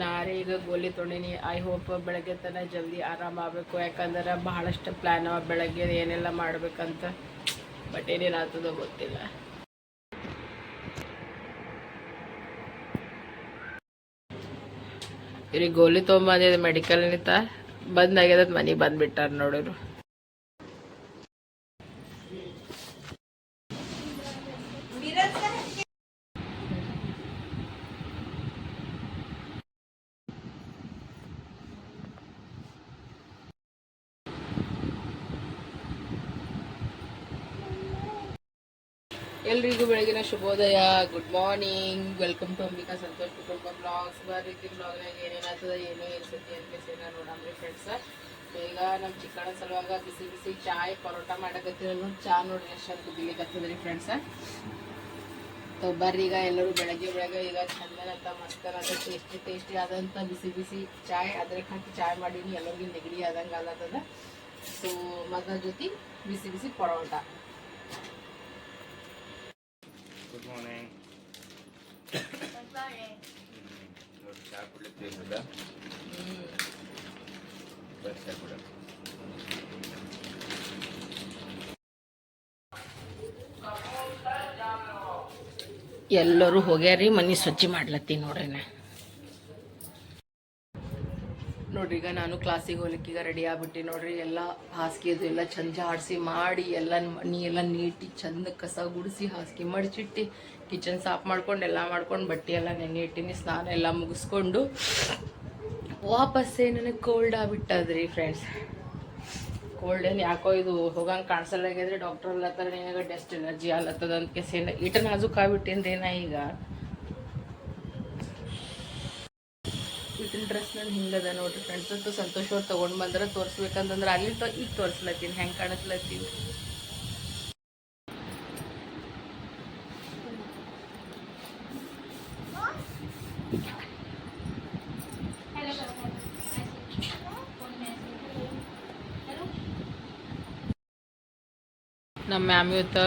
ನಾಳೆ ಈಗ ಗೋಲಿ ತೊಗೊಂಡಿನಿ ಐ ಹೋಪ್ ಬೆಳಗ್ಗೆ ತನಕ ಜಲ್ದಿ ಆರಾಮ ಆಗಬೇಕು. ಯಾಕಂದ್ರೆ ಬಹಳಷ್ಟು ಪ್ಲ್ಯಾನ್ ಅವ ಬೆಳಗ್ಗೆ ಏನೆಲ್ಲ ಮಾಡ್ಬೇಕಂತ ಬಟ್ ಏನೇನು ಆಗ್ತದೋ ಗೊತ್ತಿಲ್ಲ. ಇವ್ರಿಗೆ ಗೋಲಿ ತೊಗೊಂಬಂದಿದೆ ಮೆಡಿಕಲ್ನಿಂದ ಬಂದಾಗ್ಯದ ಮನೆಗೆ ಬಂದ್ಬಿಟ್ಟಾರ ನೋಡಿರು ಎಲ್ರಿಗೂ ಬೆಳಗಿನ ಶುಭೋದಯ. Good morning welcome to Ambika Santosh ಕುಟುಂಬ ಬ್ಲಾಗ್ಸ್ ರೀತಿ ಬ್ಲಾಗ್ನಾಗ ಏನೇನಾಗ್ತದ ಏನೇ ಇರ್ತೈತಿ ನಾನು ನೋಡಮ್ರಿ ಫ್ರೆಂಡ್ಸ್ ಈಗ ನಮ್ಮ ಚಿಕ್ಕಣ್ಣ ಸಲುವಾಗ ಬಿಸಿ ಬಿಸಿ ಚಾಯ್ ಪರೋಟ ಮಾಡಕತ್ತಿರಲ್ಲ ಚಾ ನೋಡ್ರಿ ಎಷ್ಟು ಕುದಿಲಿಕತ್ತದ್ರಿ ಫ್ರೆಂಡ್ಸ್ ಸೊ ಬರ್ರಿ ಈಗ ಎಲ್ಲರೂ ಬೆಳಗ್ಗೆ ಬೆಳಗ್ಗೆ ಈಗ ಚಂದನಂತ ಮಸ್ತನಂತ ಟೇಸ್ಟಿ ಟೇಸ್ಟಿ ಆದಂಥ ಬಿಸಿ ಬಿಸಿ ಚಾಯ್. ಅದ್ರಕ್ಕೆ ಹಾಕಿ ಚಾಯ್ ಮಾಡೀನಿ. ಎಲ್ಲರಿಗೂ ನೆಗಡಿ ಆದಂಗೆ ಆಗತ್ತದ ಸೊ ಮದ್ರ ಜೊತೆ ಬಿಸಿ ಬಿಸಿ ಪರೋಟ. ಗುಡ್ Good ಕುಡ ಎಲ್ಲರೂ ಹೋಗ್ಯಾರಿ ಮನೆ ಸ್ವಚ್ಛ ಮಾಡ್ಲತ್ತೀನಿ ನೋಡ್ರಿ ನೋಡ್ರಿ, ಈಗ ನಾನು ಕ್ಲಾಸಿಗೆ ಹೋಗ್ಲಿಕ್ಕೆ ಈಗ ರೆಡಿ ಆಗ್ಬಿಟ್ಟು ನೋಡ್ರಿ, ಎಲ್ಲ ಹಾಸಿಗೆ ಅದು ಎಲ್ಲ ಚಂದ ಆಡಿಸಿ ಮಾಡಿ, ಎಲ್ಲ ನೀ ಎಲ್ಲ ನೀಟಿ ಚಂದ ಕಸ ಗುಡಿಸಿ ಹಾಸಿಗೆ ಮಡಚಿಟ್ಟು ಕಿಚನ್ ಸಾಫ್ ಮಾಡ್ಕೊಂಡು, ಎಲ್ಲ ಮಾಡ್ಕೊಂಡು ಬಟ್ಟೆ ಎಲ್ಲ ನೆನೆ ಇಟ್ಟಿನಿ ಸ್ನಾನ ಎಲ್ಲ ಮುಗಿಸ್ಕೊಂಡು ವಾಪಸ್ಸೇ ನನಗೆ ಕೋಲ್ಡ್ ಆಗ್ಬಿಟ್ಟದ್ರಿ ಫ್ರೆಂಡ್ಸ್ ಕೋಲ್ಡ್ ಏನು ಯಾಕೋ ಇದು ಹೋಗಂಗೆ ಕಾಣಿಸಲ್ಲಾಗಿದ್ರೆ ಡಾಕ್ಟರ್ ಅಲ್ಲತ್ತಾರ ಏನಾಗ ಡಸ್ಟ್ ಎಲರ್ಜಿ ಅಲ್ಲತ್ತದ ಅಂತ ಕೇಸಿನ ಇಟ ನಾಜುಕ್ ಈಗ. ಇಟ್ಟಿನ ಡ್ರೆಸ್ ನಾನು ಹಿಂಗದ ನೋಡ್ರಿ ಫ್ರೆಂಡ್ಸ್ ಅಂತೂ ಸಂತೋಷ್ ಅವ್ರು ತೊಗೊಂಡು ಬಂದ್ರೆ ತೋರಿಸ್ಬೇಕಂತಂದ್ರೆ ಅಲ್ಲಿ ತೋ ಈಗ ತೋರಿಸ್ಲತ್ತೀನಿ ಹೆಂಗೆ ಕಾಣಿಸ್ಲತ್ತೀನಿ ನಮ್ಮ ಮ್ಯಾಮ್ ಇವತ್ತು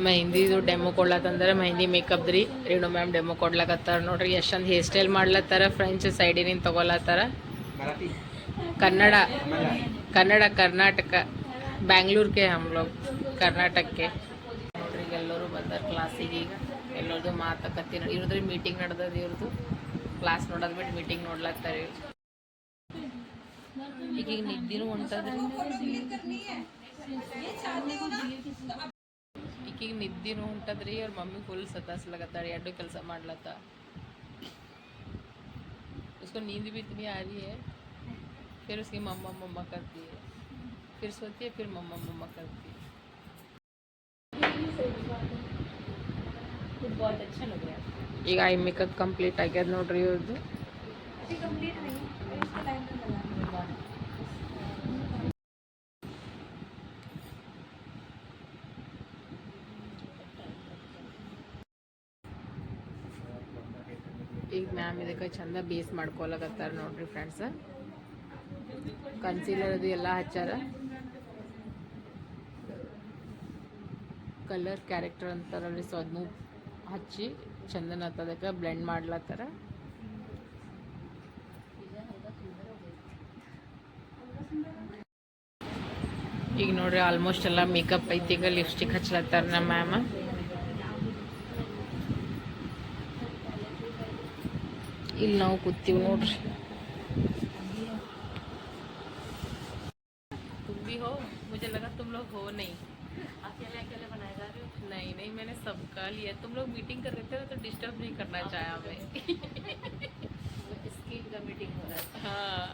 ಮೆಹಂದಿದು ಡೆಮೋ ಕೊಡ್ಲತ್ತಂದ್ರೆ ಮೆಹಂದಿ ಮೇಕಪ್ ರೀ ರೇಣು ಮ್ಯಾಮ್ ಡೆಮೋ ಕೊಡ್ಲಕತ್ತಾರ ನೋಡ್ರಿ ಎಷ್ಟೊಂದು ಹೇರ್ ಸ್ಟೈಲ್ ಮಾಡ್ಲತ್ತಾರ ಫ್ರೆಂಚ್ ಸೈಡಿನಿಂದ ತಗೊಳತ್ತಾರ ಕನ್ನಡ ಕನ್ನಡ ಕರ್ನಾಟಕ ಬ್ಯಾಂಗ್ಳೂರ್ಗೆ ಹಮ್ ಲೋಗ್ ಕರ್ನಾಟಕಕ್ಕೆ ನೋಡ್ರಿ ಈಗ ಎಲ್ಲರೂ ಬಂದಾರ ಕ್ಲಾಸಿಗೆ ಈಗ ಎಲ್ಲರದು ಮಾತುಕತೆ ಇವ್ರದ್ರಿ ಮೀಟಿಂಗ್ ನಡೆದದ ಇವ್ರದ್ದು ಕ್ಲಾಸ್ ನೋಡೋದ್ ಬಿಟ್ಟು ಮೀಟಿಂಗ್ ನೋಡ್ಲತ್ತಾರ ಈಗ ಈಗ ನಿದ್ದಿನೂ ಹೊಂಟದ್ರಿ ಈಕಿಗೆ ನಿದ್ದಿನೂ ಹೊಂಟದ್ರಿ ಅವ್ರ ಮಮ್ಮಿ ಫುಲ್ ಸತಾಸ್ಲಕತ್ತಾಳೆ ಎರಡು ಕೆಲಸ ಮಾಡ್ಲತ್ತ उसको नींद भी इतनी आ रही है फिर उसकी मम्मा मम्मा करती है फिर सोती है फिर मम्मा मम्मा करती है बहुत अच्छा लग रहा है ಈಗ ಐ ಮೇಕಪ್ ಕಂಪ್ಲೀಟ್ ಆಗ್ಯದ ನೋಡ್ರಿ ಇವ್ರದ್ದು ಈಗ ಮ್ಯಾಮ್, ಇದಕ್ಕೆ ಚಂದ ಬೇಸ್ ಮಾಡ್ಕೊಳಕತ್ತಾರ ನೋಡ್ರಿ ಫ್ರೆಂಡ್ಸ್ ಕನ್ಸೀಲರ್ ಅದು ಎಲ್ಲ ಹಚ್ಚಾರ. ಕಲರ್ ಕ್ಯಾರೆಕ್ಟರ್ ಅಂತಾರಲ್ರಿ ಸೊ ಅದನ್ನು ಹಚ್ಚಿ ಚಂದನ ಅದಕ್ಕೆ ಬ್ಲೆಂಡ್ ಮಾಡ್ಲತ್ತಾರ. ಈಗ ನೋಡ್ರಿ ಆಲ್ಮೋಸ್ಟ್ ಎಲ್ಲ ಮೇಕಪ್ ಐತಿ, ಈಗ ಲಿಪ್ಸ್ಟಿಕ್ ಹಚ್ಲತ್ತಾರ ನಮ್ಮ ಮ್ಯಾಮ್. ಇಲ್ಲಿ ನಾವು ಕೂತೀವಿ ನೋಡ್ರಿ तुम भी हो मुझे लगा तुम लोग हो नहीं अकेले अकेले बनाए जा रहे हो नहीं नहीं मैंने सबका लिया तुम लोग मीटिंग कर रहे थे ना तो डिस्टर्ब नहीं करना चाहा मैं स्कीम का मीटिंग हो रहा था हाँ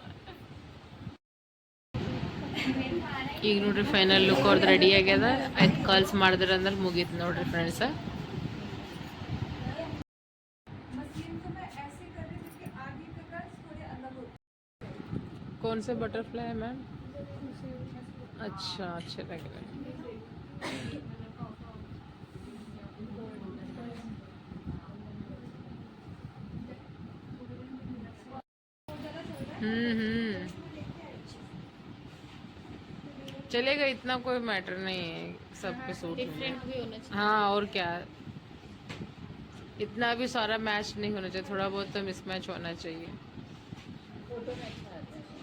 ಈಗ ನೋಡ್ರಿ ಫೈನಲ್ ಲುಕ್ ಅವ್ರದ್ದು ರೆಡಿ ಆಗ್ಯದ ಆಯ್ತು ಕಾಲ್ಸ್ ಮಾಡಿದ್ರ ಅಂದ್ರೆ ಮುಗೀತು ನೋಡ್ರಿ ಫ್ರೆಂಡ್ಸ कौन से बटरफ्लाई है मैम? अच्छा अच्छे लग रहे हैं। हम्म हम्म। चलेगा इतना कोई मैटर नहीं है सब पे सूट डिफरेंट भी होना चाहिए। हाँ और क्या? इतना भी सारा मैच नहीं होना चाहिए थोड़ा बहुत तो मिसमैच होना चाहिए।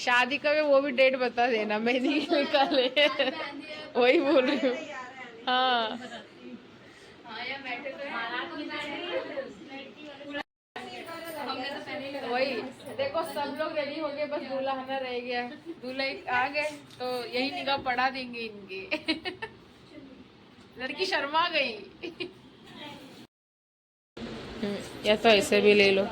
शादी का भी वो भी डेट बता देना मेहंदी निकाले। वही बोल रही हूँ। हाँ। वही देखो सब लोग रेडी हो गए बस दूल्हा रह गया। दूल्हा आ गए तो यही निगाह पढ़ा देंगे इनके। लड़की शर्मा गई। हम्म, या तो ऐसे भी ले लो।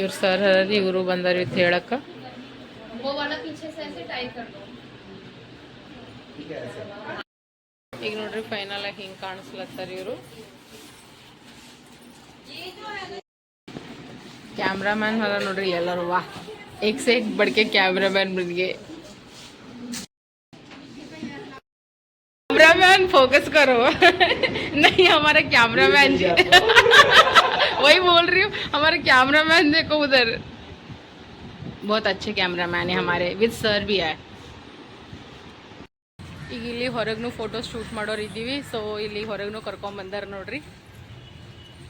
ಇವ್ರು ಸರ್ ಹರಿ ಇವರು ಬಂದಾರ ಇತ್ತು ಹೇಳಕ್ಕ. ಈಗ ನೋಡ್ರಿ ಫೈನಲ್ ಆಗಿ ಹಿಂಗೆ ಕಾಣಿಸ್ಲತ್ತಾರ ಇವರು. ಕ್ಯಾಮ್ರಾಮ್ಯಾನ್ ಅಲ್ಲ ನೋಡ್ರಿ ಎಲ್ಲರೂ ವಾ ಎಕ್ ಬಡ್ಕೆ ಕ್ಯಾಮ್ರಾಮ್ಯಾನ್ ಬಿಡ್ಗೆ ಕ್ಯಾಮ್ರಾಮ್ಯಾನ್ ಫೋಕಸ್ ಕರೋ. ನೈ ಹಮಾರ ಕ್ಯಾಮ್ರಾಮ್ಯಾನ್ ಜಿ वही बोल रही हूँ हमारा कैमरामैन देखो उधर बहुत अच्छे कैमरामैन है हमारे विद सर भी है ಈಗ ಇಲ್ಲಿ ಹೊರಗ್ನು ಫೋಟೋ ಶೂಟ್ ಮಾಡೋರು ಇದ್ದೀವಿ ಸೊ ಇಲ್ಲಿ ಹೊರಗ್ನು ಕರ್ಕೊಂಡ್ ಬಂದಾರ ನೋಡ್ರಿ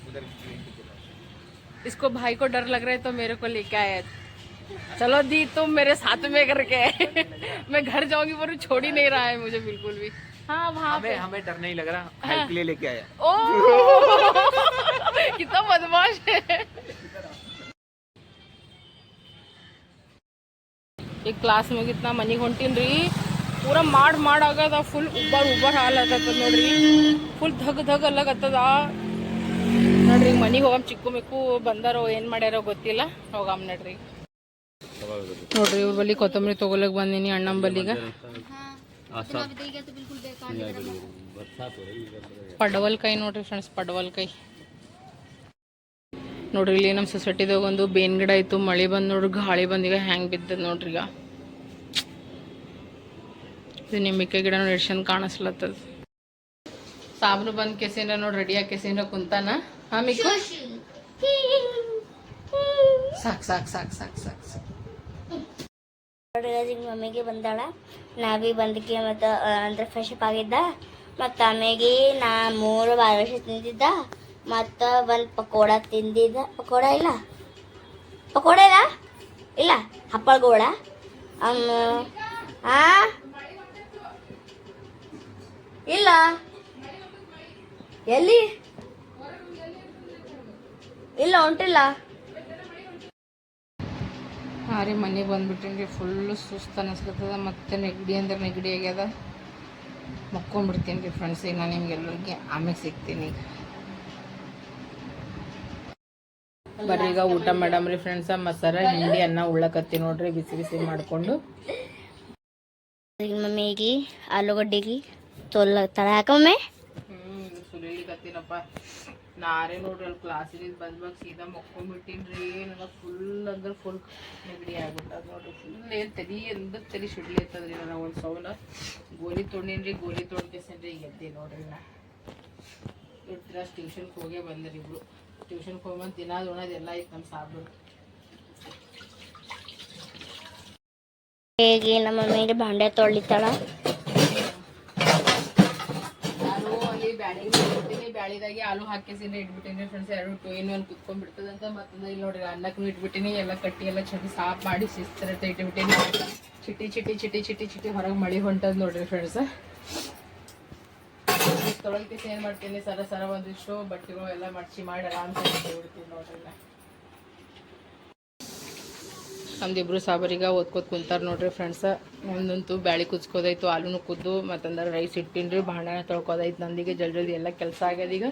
उधर इसको भाई को डर लग रहा है तो मेरे को लेके आया चलो दी तुम मेरे साथ में करके मैं घर जाऊंगी पर वो छोड़ ही नहीं रहा है मुझे बिल्कुल भी हाँ वहाँ पे हमें हमें डर नहीं लग रहा हेल्प के लिए लेके आया ओ ಅದು ಭಾಷೆ. ಈಗ ಕ್ಲಾಸ್ ಮುಗಿತ್ ನಾ ಮನೆಗೆ ಹೊಂಟಿನ್ರಿ. ರೀ ಪೂರ ಮಾಡಿ ಮಾಡಾಗದ ಫುಲ್ ಉಬ್ಬರ್ ಉಬ್ಬರ್ ಹಾಲು ನೋಡ್ರಿ. ಫುಲ್ ಧಗ್ ಧಗ್ ಅಲ್ಲಾಗತ್ತದ. ನೋಡ್ರಿ ಮನೆಗೆ ಹೋಗಮ್ ಚಿಕ್ಕು ಮಿಕ್ಕು ಬಂದಾರೋ, ಏನು ಮಾಡ್ಯಾರೋ ಗೊತ್ತಿಲ್ಲ. ಹೋಗಮ್ ನೋಡ್ರಿ. ನೋಡ್ರಿ ಇವ್ರ ಬಳಿ ಕೊತ್ತಂಬರಿ ತೊಗೊಳಕ್ ಬಂದೀನಿ ಅಣ್ಣನ ಬಲ್ಲಿಗೆ. ಪಡವಲ್ಕಾಯಿ ನೋಡ್ರಿ ಫ್ರೆಂಡ್ಸ್ ಪಡವಲ್ಕಾಯಿ ನೋಡ್ರಿ, ಇಲ್ಲಿ ನಮ್ಮ ಸೊಸೈಟಿದಾಗ ಒಂದು ಬೇನ್ ಗಿಡ ಇತ್ತು, ಮಳೆ ಬಂದು ನೋಡ್ರಿ, ಗಾಳಿ ಬಂದೀಗ ಹ್ಯಾಂಗ್ ಬಿದ್ದದ ನೋಡ್ರಿ ಈಗ. ಇದು ನಿಂಬಿಕೆ ಗಿಡ ನೋಡಿ ಚಂದ ಕಾಣಿಸ್ಲತ್ತದ. ಸಾಬ್ರು ಬಂದು ಕೆಸಿನ್ರ ನೋಡಿ ರೆಡಿ ಆಗಿ ಕೆಸಿನ ಕುಂತಾನ. ಹಾ, ಮಿಕ್ಕು? ಸಾಕ್ ಸಾಕ್ ಸಾಕ್ ಸಾಕ್ ಸಾಕ್ ಸಾಕ್. ಮಮ್ಮಿಗೆ ಬಂದಾಳ. ನಾ ಬಿ ಬಂದಕ್ಕೆ ಮತ್ತು, ಅಂದ್ರೆ ಫ್ರೆಶ್ ಅಪ್ ಆಗಿದ್ದ. ಮತ್ತು ಆಮೇಲೆ ನಾ ಮೂರು ವರ್ಷ ತಿಂದಿದ್ದ. ಮತ್ತು ಒಂದು ಪಕೋಡ ತಿಂದಿದ್ದ. ಪಕೋಡ ಇಲ್ಲ? ಪಕೋಡ ಇಲ್ಲ? ಇಲ್ಲ. ಹಪ್ಪಳಗೋಳ. ಆ? ಇಲ್ಲ. ಎಲ್ಲಿ? ಇಲ್ಲ, ಉಂಟಿಲ್ಲ. ಹಾಂ ರೀ ಮನೆಗೆ ಬಂದ್ಬಿಟ್ಟಿನಿ ಫುಲ್ಲು ಸುಸ್ತು ಅನಿಸ್ಲತ್ತದ. ಮತ್ತೆ ನೆಗಡಿ ಅಂದ್ರೆ ನೆಗಡಿ ಆಗ್ಯದ. ಮುಕ್ಕೊಂಡ್ಬಿಡ್ತೀನಿ ರೀ ಫ್ರೆಂಡ್ಸ್ ಈಗ ನಾನು ನಿಮ್ಗೆಲ್ಲರಿಗೆ. ಆಮೇಲೆ ಸಿಗ್ತೀನಿ. ಬರ್ರಿ ಈಗ ಊಟ ಮಾಡಮ್ರಿ ಫ್ರೆಂಡ್ಸ ಮಸಾರ ಹಿಂಡಿ ಅನ್ನ ಉಳ್ಳಕತ್ತಿ ನೋಡ್ರಿ ಬಿಸಿ ಬಿಸಿ ಮಾಡಿಕೊಂಡು. ಈಗ ಮಮ್ಮಿಗೆ ಆಲೂಗಡ್ಡೆಗೆ ತೊಲ್ಲ ತಳೆ ಹಾಕಮ್ಮೆ ಸುಲಿಲಿಕತ್ತೀನಪ್ಪ ನಾರೇ ನೋಡ್ರಿ ಅಲ್ಲಿ ಕ್ಲಾಸಿಗೆ ಬಂದ್ವಾಗ ಸೀದಾ ಮಕ್ಕೊಂಡ್ಬಿಟ್ಟಿನಿ ರೀ ನನಗೆ ಫುಲ್ ಅಂದ್ರೆ ಫುಲ್ ನೆಗಡಿ ಆಗ್ಬಿಟ್ಟದ ನೋಡ್ರಿ. ಫುಲ್ ಏನು ತಲೆ ಅಂದ್ರೆ ತಲೆ ಸಿಡ್ಲಿ ಐತದ್ರಿ ನನಗೆ ಒಂದು ಸೌಲ ಗೋಲಿ ತೊಂಡಿನ್ರಿ ಗೋಲಿ ತೊಂಡ್ಕೇಸನ್ರಿ ಎದ್ದೆ ನೋಡ್ರಿ ನಾ ಇರ್ತೀರ ಟ್ಯೂಷನ್ಗೆ ಹೋಗೇ ಬಂದ್ರಿ ಇಬ್ರು. ಟ್ಯೂಷನ್ಗೆ ಹೋಗ್ಬಂದು ದಿನ ಉಣೋದು ಎಲ್ಲ ಐತೆ ನಮ್ಮ ಸಾಬು ಹೇಗೆ ನಮ್ಮ ಮಮ್ಮಿಗೆ ಭಾಂಡೆ ತೊಳಿತಾಳ? ನಾನು ಅಲ್ಲಿ ಬ್ಯಾಳಿ ಇಟ್ಬಿಟ್ಟಿನಿ ಬ್ಯಾಳಿದಾಗೆ ಆಲೂ ಹಾಕಿಸಿನ ಇಟ್ಬಿಟ್ಟಿನಿ ಫ್ರೆಂಡ್ಸ್ ಎರಡು ಟೂ ಇನ್ ಒಂದು ಕುತ್ಕೊಂಡ್ಬಿಡ್ತದಂತ ಮತ್ತೆ ಇಲ್ಲಿ ನೋಡ್ರಿ ಅನ್ನಕ್ಕೂ ಇಟ್ಬಿಟ್ಟಿನಿ ಎಲ್ಲ ಕಟ್ಟಿ ಎಲ್ಲ ಚಂದ ಸಾಫ್ ಮಾಡಿ ಶಿಸ್ತರ ಇಟ್ಬಿಟ್ಟಿನಿ. ಚಿಟಿ ಚಿಟಿ ಚಿಟಿ ಚಿಟಿ ಚಿಟಿ ಹೊರಗೆ ಮಳಿ ಹೊಂಟದ ನೋಡ್ರಿ ಫ್ರೆಂಡ್ಸ್ ತೊಳಕೆ ಏನು ಮಾಡ್ತೀನಿ? ಸರ ಸರ ಒಂದಿಷ್ಟು ಬಟ್ಟೆಗಳು ಎಲ್ಲ ಮಡ್ಚಿ ಮಾಡಿ ಆರಾಮ್ಸೆ ಬಿಡ್ತೀನಿ ನೋಡ್ರಿ ನಮ್ದು ನಮ್ದಿಬ್ರು ಸಾಬರಿಗ ಓದ್ಕೋತ ಕುಂತಾರ ನೋಡ್ರಿ ಫ್ರೆಂಡ್ಸ ಒಂದಂತೂ ಬ್ಯಾಳಿ ಕುಚ್ಕೋದೈತು ಆಲೂನು ಕುದ್ದು, ಮತ್ತಂದ್ರೆ ರೈಸ್ ಇಟ್ಟಿನ್ರಿ ಭಾಂಡನ ತೊಳ್ಕೋದೈತು ನಂದಿಗೆ, ಜಲ್ದಿ ಜಲ್ದಿ ಎಲ್ಲ ಕೆಲಸ ಆಗ್ಯದ ಈಗ.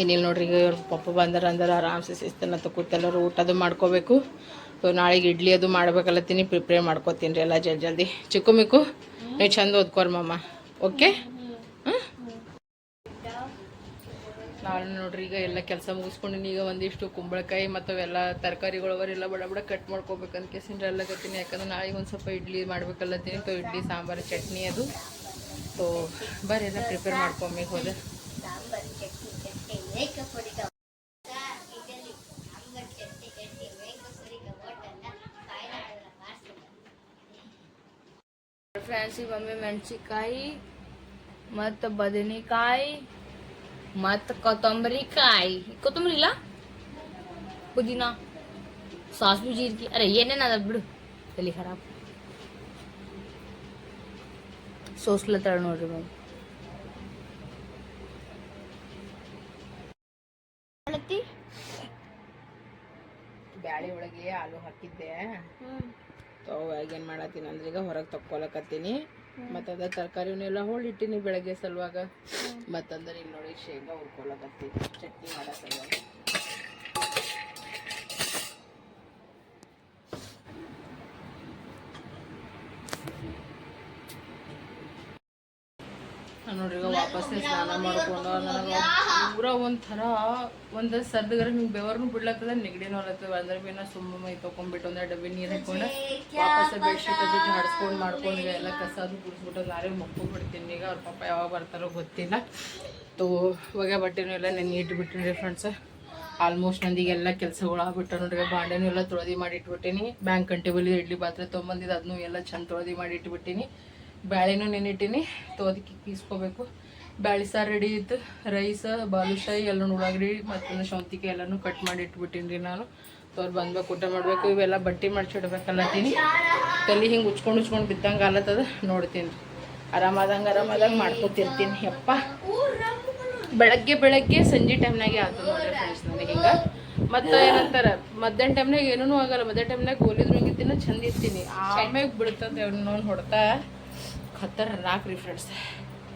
ಏನಿಲ್ಲ ನೋಡ್ರಿ ಈಗ ಇವ್ರ ಪಪ್ಪ ಬಂದಾರ ಅಂದ್ರೆ, ಆರಾಮ್ಸೆ ಶಿಸ್ತನ ಕೂತ್ ಎಲ್ಲರೂ ಊಟದು ಮಾಡ್ಕೋಬೇಕು. ಸೊ ನಾಳೆಗೆ ಇಡ್ಲಿ ಅದು ಮಾಡ್ಬೇಕಲ್ಲತ್ತೀನಿ ಪ್ರಿಪೇರ್ ಮಾಡ್ಕೋತೀನಿ ರೀ ಎಲ್ಲ ಜಲ್ದಿ ಜಲ್ದಿ. ಚಿಕ್ಕು ಮಿಕ್ಕು, ನೀವು ಚಂದ ಓದ್ಕೋರಿ ಮಮ್ಮ ಓಕೆ? ನಾವು ಭಾಳ ನೋಡ್ರಿ, ಈಗ ಎಲ್ಲ ಕೆಲಸ ಮುಗಿಸ್ಕೊಂಡಿನಿ ಈಗ ಒಂದಿಷ್ಟು ಕುಂಬಳಕಾಯಿ ಮತ್ತು ಅವೆಲ್ಲ ತರಕಾರಿಗಳು ಅವರೆಲ್ಲ ಬಡ ಬಡ ಕಟ್ ಮಾಡ್ಕೋಬೇಕಂತ ಎಲ್ಲ ಕತ್ತೀನಿ ಯಾಕಂದ್ರೆ ನಾಳೆಗೆ ಒಂದು ಸ್ವಲ್ಪ ಇಡ್ಲಿ ಮಾಡ್ಬೇಕಲ್ಲತ್ತೀನಿ ತೊ ಇಡ್ಲಿ, ಸಾಂಬಾರು, ಚಟ್ನಿ ಅದು. ಸೊ ಬರ್ರಿ ಎಲ್ಲ ಪ್ರಿಪೇರ್ ಮಾಡ್ಕೊಂಬೇಕು ಹೋದೆ. ಫ್ರೆಂಡ್ಸ್ ಈಗ ಒಮ್ಮೆ ಮೆಣಸಿಕಾಯಿ ಮತ್ತು ಬದನೆಕಾಯಿ ಮತ್ತು ಕೊತ್ತಂಬರಿ ಕಾಯಿ ಕೊತ್ತಂಬರಿ ಇಲ್ಲ ಪುದೀನ ಸಾಸ್ವಿ ಜೀರಿಗೆ ಅರೆ ಅದ ಬಿಡು ತಲೆ ಖರಾಬ್ ಸೋಸ್ಲತ್ತಾಳ ನೋಡ್ರಿ ಮ್ಯಾಮ್ ಬ್ಯಾಳಿ ಒಳಗೆ ಆಲೂ ಹಾಕಿದ್ದೆ. ಹ್ಮ್. ಇವಾಗ ಏನ್ ಮಾಡತ್ತೀನಿ ಅಂದ್ರೆ ಈಗ ಹೊರಗೆ ತಕ್ಕೊಳಕತ್ತೀನಿ. ಮತ್ತು ಅದ ತರಕಾರಿನೆಲ್ಲ ಹೋಳಿಟ್ಟಿನಿ ಬೆಳಗ್ಗೆ ಸಲುವಾಗ. ಮತ್ತಂದ್ರೆ ಇಲ್ಲಿ ನೋಡಿ ಶೇಂಗಾ ಹುರ್ಕೊಳಕತ್ತೀನಿ ಚಟ್ನಿ ಮಾಡೋ ಸಲುವಾಗ ನಾನ್ ವಾಪಸ್ ಸ್ನಾನ ಮಾಡ್ಕೊಂಡು ನನಗೆ ಪೂರ ಒಂಥರ ಒಂದು ಸರ್ದಗರ ನಿಮ್ಗೆ ಬೆವರ್ನು ಬಿಡ್ಲತ್ತದ ನೆಗಡಿನೂ ಅಲ್ಲತ್ತದ ಅಂದ್ರೆ ಬಿ ನಾ ಸುಮ್ಮ ಮೈ ತೊಗೊಂಡ್ಬಿಟ್ಟು ಒಂದೇ ಡಬ್ಬಿ ನೀರು ಹಾಕೊಂಡು. ವಾಪಸ್ ಬೆಡ್ಶೀಟ್ ಅದು ಜಾಡ್ಸ್ಕೊಂಡು ಮಾಡ್ಕೊಂಡು ಎಲ್ಲ ಕಸ ಅದು ಗುಡಿಸ್ಬಿಟ್ಟು ಮಕ್ಕಳು ಮಕ್ಕೊಂಡ್ಬಿಡ್ತೀನಿ. ಈಗ ಅವ್ರ ಪಾಪ ಯಾವಾಗ ಬರ್ತಾರೋ ಗೊತ್ತಿಲ್ಲ. ತೋ ಹೊಗೆ ಬಟ್ಟೆನೂ ಎಲ್ಲ ನೆನೆ ಇಟ್ಬಿಟ್ಟಿನಿ ಫ್ರೆಂಡ್ಸ್ ಆಲ್ಮೋಸ್ಟ್ ನಂದಿಗೆಲ್ಲ ಕೆಲಸಗಳು ಆಗ್ಬಿಟ್ಟು ನೋಡ್ರಿ. ಬಾಂಡೆನೂ ಎಲ್ಲ ತೊಳೆದಿ ಮಾಡಿ ಇಟ್ಬಿಟ್ಟಿನಿ ಬ್ಯಾಂಕ್ ಕಂಟೇಬಲ್ ಇಡ್ಲಿ ಪಾತ್ರೆ ತೊಗೊಂಬಂದಿದ್ದು ಅದನ್ನೂ ಎಲ್ಲ ಚಂದ ತೊಳೆದಿ ಮಾಡಿ ಇಟ್ಬಿಟ್ಟಿನಿ ಬ್ಯಾಳೆನೂ ನೆನಿಟ್ಟಿನಿ ಅದಕ್ಕೆ ಕೀಸ್ಕೋಬೇಕು ಬ್ಯಾಳಿ ಸಾರು ರೆಡಿ ಇತ್ತು. ರೈಸ್ ಬಾಲುಶಾಹಿ ಎಲ್ಲ ಉಳ್ಳಾಗಡ್ಡಿ ಮತ್ತು ಶೌಂತಿಕೆ ಎಲ್ಲನೂ ಕಟ್ ಮಾಡಿ ಇಟ್ಬಿಟ್ಟಿನಿ ರೀ ನಾನು. ಅವ್ರು ಬಂದ್ಬೇಕು ಊಟ ಮಾಡಬೇಕು. ಇವೆಲ್ಲ ಬಟ್ಟೆ ಮಡ್ಚಿಡ್ಬೇಕಲ್ಲತ್ತೀನಿ ತಲೆ ಹಿಂಗೆ ಉಚ್ಕೊಂಡು ಉಚ್ಕೊಂಡು ಬಿದ್ದಂಗೆ ಆಲತ್ತದ ನೋಡ್ತೀನಿ ರೀ. ಆರಾಮಾದಂಗೆ ಆರಾಮಾದಂಗೆ ಮಾಡ್ಕೊತಿರ್ತೀನಿ. ಯಪ್ಪ. ಬೆಳಗ್ಗೆ ಬೆಳಗ್ಗೆ ಸಂಜೆ ಟೈಮ್ನಾಗೆ ಆಯ್ತು ನೋಡ್ರಿ ಫ್ರೆಂಡ್ಸ್ ನನಗೆ ಹಿಂಗೆ. ಮತ್ತು ಏನಂತಾರೆ, ಮಧ್ಯಾಹ್ನ ಟೈಮ್ನಾಗ ಏನೂ ಆಗಲ್ಲ. ಮಧ್ಯಾಹ್ನ ಟೈಮ್ನಾಗ ಗೋಲಿದ್ರು ಹಿಂಗಿತ್ತಿನ ಚಂದ ಇರ್ತೀನಿ. ಆಮ್ಯಾಗ ಬಿಡ್ತದೆ ಅವ್ನ ಹೊಡ್ತಾ. ಖತರ್ನಾಕ್ ರೀ ಫ್ರೆಂಡ್ಸ್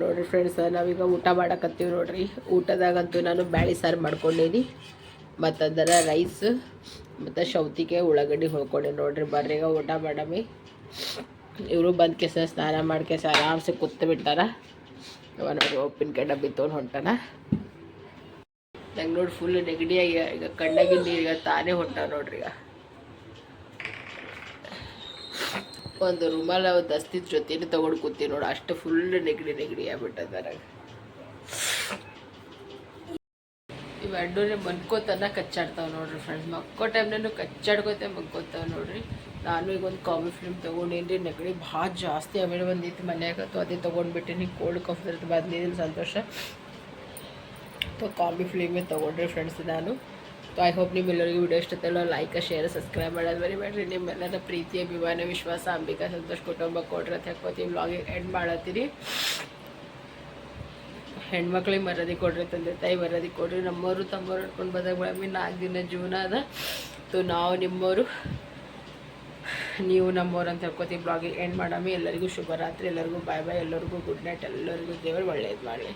ನೋಡ್ರಿ ಫ್ರೆಂಡ್ಸ್ ನಾವೀಗ ಊಟ ಮಾಡಕತ್ತೀವಿ ನೋಡ್ರಿ. ಊಟದಾಗಂತೂ ನಾನು ಬ್ಯಾಳಿ ಸಾರು ಮಾಡ್ಕೊಂಡೇನಿ. ಮತ್ತು ಅದರ ರೈಸ್ ಮತ್ತು ಶೌತಿಗೆ ಉಳ್ಳಾಗಡ್ಡಿ ಹೊಳ್ಕೊಂಡೆ ನೋಡ್ರಿ. ಬರ್ರಿ ಈಗ ಊಟ ಮಾಡಮಿ. ಇವರು ಬಂದ ಕೆಸ ಸ್ನಾನ ಮಾಡ್ಕೆಸ ಆರಾಮ್ಸೆ ಕೂತ್ ಬಿಟ್ಟಾರ ನೋಡ್ರಿ ಉಪ್ಪಿನಕಾಯಿ ಡಬ್ಬಿ ತೊಗೊಂಡು ಹೊಂಟಾನ. ನಂಗೆ ನೋಡಿ ಫುಲ್ ನೆಗಡಿ ಆಗಿ ಈಗ ನೀರು ಈಗ ತಾನೇ ಹೊಂಟ ನೋಡ್ರಿ ಈಗ. ಒಂದು ರುಮಾಲ ದಸ್ತಿದ ಜೊತೆನೇ ತಗೊಂಡು ಕೂತಿ ನೋಡಿ. ಅಷ್ಟು ಫುಲ್ ನೆಗಡಿ ನೆಗಡಿ ಆಗ್ಬಿಟ್ಟದಾರ ಇವೆರಡೂನೇ ಮನ್ಕೋತನ ಕಚ್ಚಾಡ್ತಾವ ನೋಡ್ರಿ ಫ್ರೆಂಡ್ಸ್ ಮಕ್ಕೋ ಟೈಮ್ನೂ ಕಚ್ಚಾಡ್ಕೋತೆ ಮನ್ಕೋತಾವ ನೋಡ್ರಿ. ನಾನು ಈಗ ಒಂದು ಕಾಫಿ ಫಿಲ್ಮ್ ತೊಗೊಂಡೇನಿ ನೆಗಡಿ ಭಾಳ ಜಾಸ್ತಿ ಆಮೇಲೆ ಬಂದಿತ್ತು ಮನ್ಯಾಗ. ತೊ ಅದೇ ತೊಗೊಂಡ್ಬಿಟ್ಟಿನಿ ಕೋಲ್ಡ್ ಕಾಫ್ ಬಂದಿದ್ದೀನಿ ಸಂತೋಷ. ಕಾಫಿ ಫಿಲ್ಮೇ ತೊಗೊಂಡ್ರಿ ಫ್ರೆಂಡ್ಸ್ ನಾನು. ಸೊ ಐ ಹೋಪ್ ನಿಮ್ಮೆಲ್ಲರಿಗೂ ವಿಡಿಯೋ ಇಷ್ಟತೆಲ್ಲ ಲೈಕ್ ಶೇರ್ ಸಬ್ಸ್ಕ್ರೈಬ್ ಮಾಡೋದು ಮರಿಬೇಡ್ರಿ ನಿಮ್ಮೆಲ್ಲರ ಪ್ರೀತಿ, ಅಭಿಮಾನ, ವಿಶ್ವಾಸ, ಅಂಬಿಕಾ ಸಂತೋಷ ಕುಟುಂಬ ಕೊಡ್ರಿ ಅಂತ ಹೇಳ್ಕೊತೀವಿ ಎಂಡ್ ಮಾಡತ್ತೀರಿ ಹೆಣ್ಮಕ್ಳಿಗೆ ಮರದಿ ಕೊಡ್ರಿ ತಂದೆ ತಾಯಿ ಮರದಿ ಕೊಡ್ರಿ. ನಮ್ಮವರು, ತಮ್ಮವ್ರು ಹಿಡ್ಕೊಂಡು ಬಂದಾಗ ನಾಲ್ಕು ದಿನ ಜೀವನ ಅದ. ಸೊ ನಾವು ನಿಮ್ಮವರು, ನೀವು ನಮ್ಮವ್ರು ಅಂತ ಹೇಳ್ಕೊತೀವಿ ಬ್ಲಾಗಿಗೆ ಎಂಡ್ ಮಾಡಾಮಿ. ಎಲ್ಲರಿಗೂ ಶುಭರಾತ್ರಿ. ಎಲ್ಲರಿಗೂ ಬಾಯ್ ಬಾಯ್ ಎಲ್ಲರಿಗೂ ಗುಡ್ ನೈಟ್ ಎಲ್ಲರಿಗೂ ದೇವರು ಒಳ್ಳೇದು ಮಾಡಲಿ.